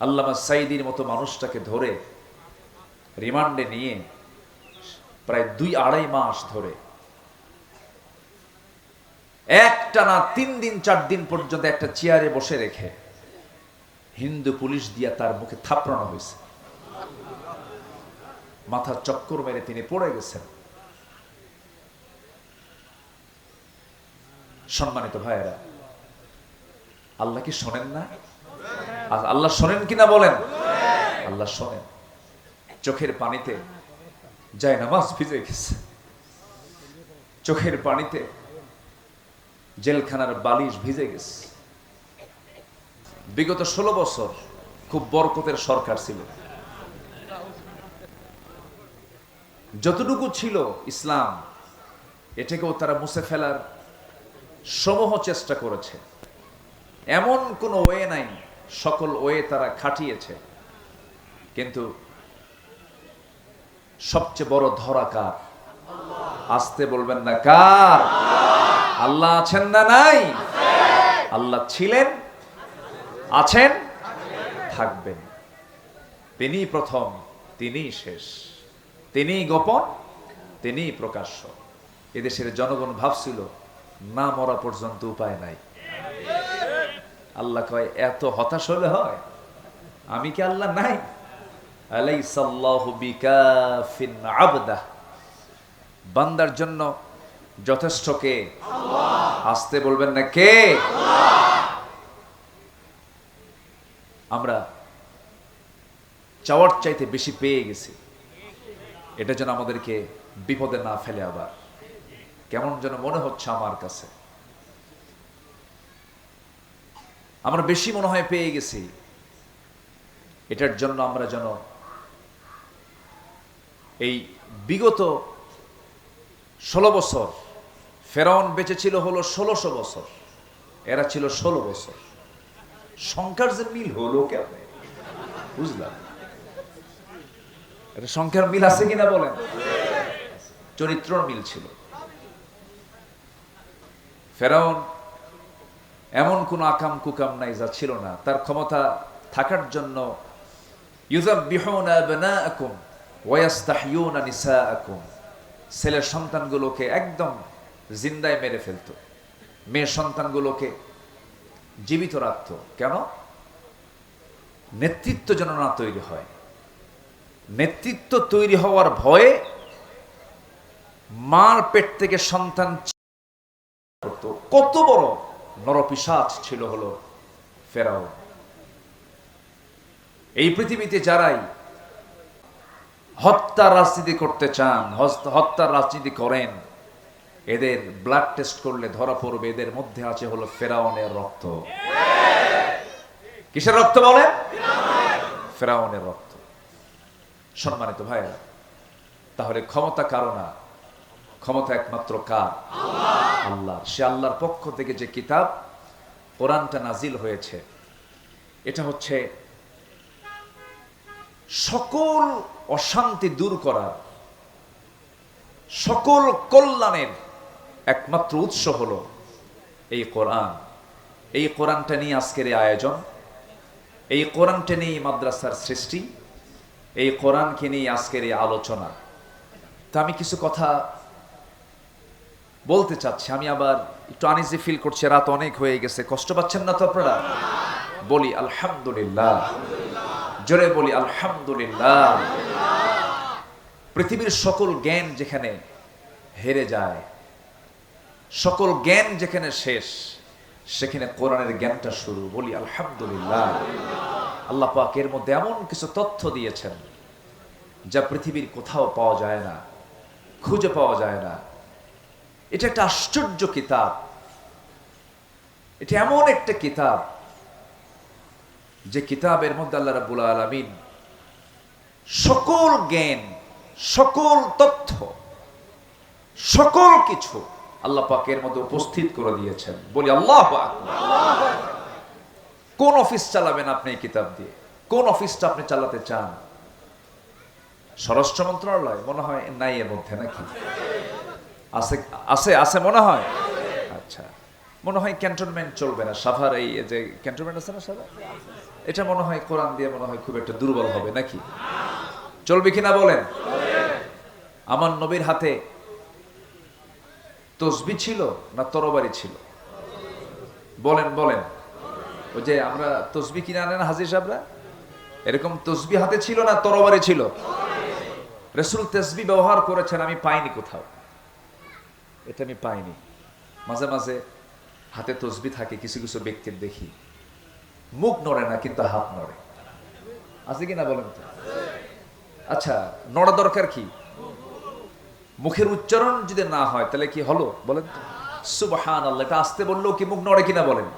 আল্লামা সাইদির মতো মানুষটাকে ধরে রিমান্ডে নিয়ে প্রায় দুই আড়াই মাস ধরে। একটা না তিন দিন, চার দিন পর্যন্ত একটা চেয়ারে বসে রেখে হিন্দু পুলিশ দিয়া তার মুখে থাপড়ানো হয়েছে। মাথার চক্কর মেরে তিনি পড়ে গেছেন। সম্মানিত ভাইয়েরা, আল্লাহ কি শোনেন না? আল্লাহ শোনেন কিনা বলেন? আল্লাহ শোনেন। চোখের পানিতে যায় নামাজ ভিজে গেছে। চোখের পানিতে জেলখানার বালিশ ভিজে গেছে। বিগত ষোলো বছর খুব বরকতের সরকার ছিল। যতটুকু ছিল ইসলাম এটাকেও তারা মুছে ফেলার সমূহ চেষ্টা করেছে। এমন কোনো ওয়ে নাই। সকল ওয়ে তারা খাটিয়েছে। কিন্তু সবচেয়ে বড় ধরা কার? আসতে বলবেন না, কার? আল্লাহ আছেন না নাই? আল্লাহ ছিলেন, আছেন, থাকবেন। তিনি প্রথম, তিনি শেষ। তিনি গোপন, তিনি প্রকাশ্য। এদেশের জনগণ ভাবছিল, না মরা পর্যন্ত উপায় নাই। আল্লাহ কয় এত হতাশ হলে হয়? আমি কি আল্লাহ নাই? বিকাফিন আবদা বান্দার জন্য যথেষ্ট কে? আসতে বলবেন না কে? আমরা চাওয়ার চাইতে বেশি পেয়ে গেছি। এটা যেন আমাদেরকে বিপদে না ফেলে আবার। কেমন যেন মনে হচ্ছে আমার কাছে। আমরা বেশি মনে হয় পেয়ে গেছি। এটার জন্য আমরা যেন এই বিগত ষোলো বছর, ফেরাউন বেঁচে ছিল হলো ষোলোশো বছর, এরা ছিল ষোলো বছর। সংখ্যার যে মিল হলো কেমন? বুঝলাম। এটা সংখ্যার মিল আছে কিনা বলেন? চরিত্রর মিল ছিল। ফেরাউন এমন কোনো আকাম কুকাম নাই যা ছিল না। তার ক্ষমতা থাকার জন্য ছেলের সন্তানগুলোকে একদম জিন্দায় মেরে ফেলতো। মেয়ের সন্তানগুলোকে জীবিত রাখত। কেন? নেতৃত্ব যেন না তৈরি হয়। নেতৃত্ব তৈরি হওয়ার ভয়ে মার পেট থেকে সন্তান কত বড় নরপিসাচ ছিল হলো ফেরাও এই পৃথিবীতে যারাই হত্যা রাজনীতি করতে চান হত্যার রাজনীতি করেন, এদের ব্লাড টেস্ট করলে ধরা পড়বে, এদের মধ্যে আছে হলো ফেরাউনের রক্ত। কিসের রক্ত বলেন? ফেরাউনের রক্ত। সম্মানিত ভাইয়েরা, তাহলে ক্ষমতা কারও না? ক্ষমতা একমাত্র কার? আল্লাহ সে আল্লাহর পক্ষ থেকে যে কিতাব কোরআনটা নাজিল হয়েছে, এটা হচ্ছে সকল অশান্তি দূর করার, সকল কল্যাণের একমাত্র উৎস হল এই কোরআন। এই কোরআনটা নিয়ে আজকের আয়োজন, এই কোরআনটা নিয়ে মাদ্রাসার সৃষ্টি, এই কোরআনকে নিয়ে আজকের আলোচনা। তা আমি কিছু কথা বলতে চাচ্ছি, আমি আবার একটু আনিজি ফিল করছি, রাত অনেক হয়ে গেছে, কষ্ট পাচ্ছেন না তো আপনারা? বলি আলহামদুলিল্লাহ। জোরে বলি আলহামদুলিল্লাহ। পৃথিবীর সকল জ্ঞান যেখানে হেরে যায়, সকল জ্ঞান যেখানে শেষ, সেখানে কোরআনের জ্ঞানটা শুরু। বলি আলহামদুলিল্লাহ। আল্লাহ পাক এর মধ্যে এমন কিছু তথ্য দিয়েছেন, যা পৃথিবীর কোথাও পাওয়া যায় না, খুঁজে পাওয়া যায় না। এটা একটা আশ্চর্য কিতাব। এটা এমন একটা কিতাব যে কিতাবের মধ্যে আল্লাহ রাব্বুল আলামিন সকল জ্ঞান, সকল তথ্য, সকল কিছু আল্লাহ পাকের মধ্যে উপস্থিত করে দিয়েছেন। বলি, আল্লাহ কোন অফিস চালাবেন আপনি এই কিতাব দিয়ে? কোন অফিসটা আপনি চালাতে চান? স্বরাষ্ট্র মন্ত্রণালয় মনে হয় নাই এর মধ্যে নাকি? আছে আছে আছে মনে হয়? আচ্ছা। মনে হয় ক্যান্টনমেন্ট চলবে না। সাভার এই যে ক্যান্টনমেন্ট আছে না সাভার? এটা মনে হয় কোরআন দিয়ে মনে হয় খুব একটা দুর্বল হবে, নাকি? চলবে কিনা বলেন? আমার নবীর হাতে তসবি ছিল না তরবারি ছিল? বলেন বলেন। ওই যে আমরা তসবি কিনে আনেন হাজির সাহেবরা? এরকম তসবি হাতে ছিল না তরবারি ছিল? রসুল তসবি ব্যবহার করেছেন, আমি পাইনি কোথাও। এটা আমি পাইনি। মাঝে মাঝে হাতে তসবি থাকে, কিছু কিছু ব্যক্তির দেখি। মুখ নড়ে না, কিন্তু হাত নড়ে। আছে কি না বলেন তো? আচ্ছা নড়া দরকার কি? মুখের উচ্চারণ যদি না হয়, তাহলে কি হলো? বলেন তো। সুবহান আল্লাহ এটা আসতে বললেও কি মুখ নড়ে কিনা বলেন?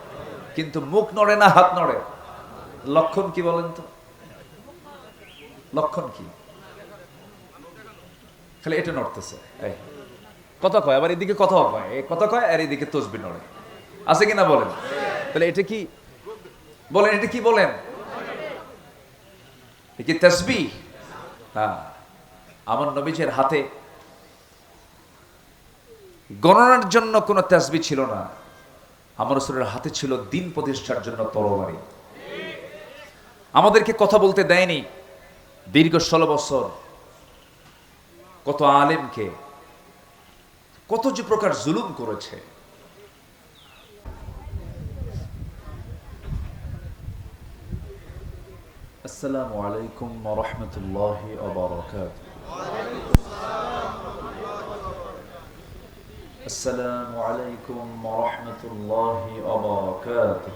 কিন্তু মুখ নড়ে না, হাত নড়ে। লক্ষণ কি বলেন তো? লক্ষণ কি? খালি এটা নড়তেছে। এই কথা কয়, আবার এদিকে কথা কয়। কথা কয় আর এদিকে তসবি নড়ে। আছে কিনা বলেন? তাহলে এটা কি? বলেন, এটা কি বলেন? কি তসবি হ্যাঁ আমার নবীজের হাতে গণনার জন্য কোনো তাসবি ছিল না। আমার রসুলের হাতে ছিল দিন প্রতিষ্ঠার জন্য তরবারি। আমাদেরকে কথা বলতে দেয়নি। দীর্ঘ ষোলো বছর কত আলেমকে কত যে প্রকার জুলুম করেছে আসসালামু আলাইকুম রহমতুল্লাহ السلام عليكم ورحمة الله وبركاته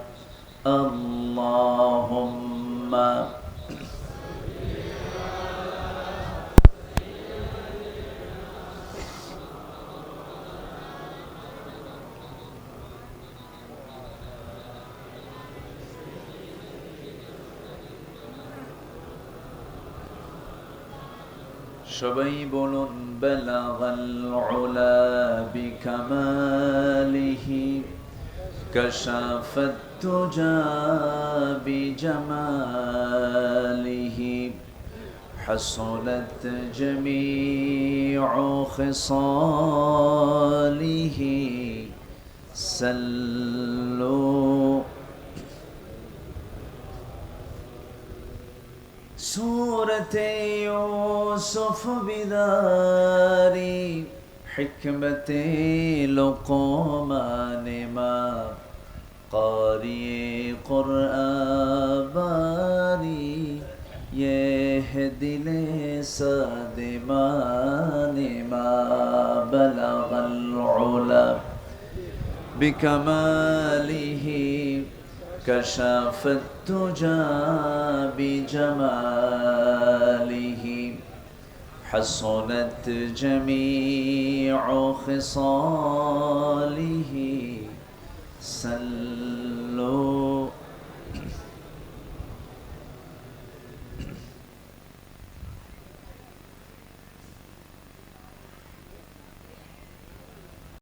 সবাই বলুন বেলাগাল উলা বিকামালিহি كشف الدجى بجماله حصلت جميع خصاله سلوا سورة يوسف بداري حكمة لقمان ما قاری قرآبانی یہ دل صادمان ما بلغ العلا بكماله. كشف التجا بجماله. حصلت جميع خصاله سلوا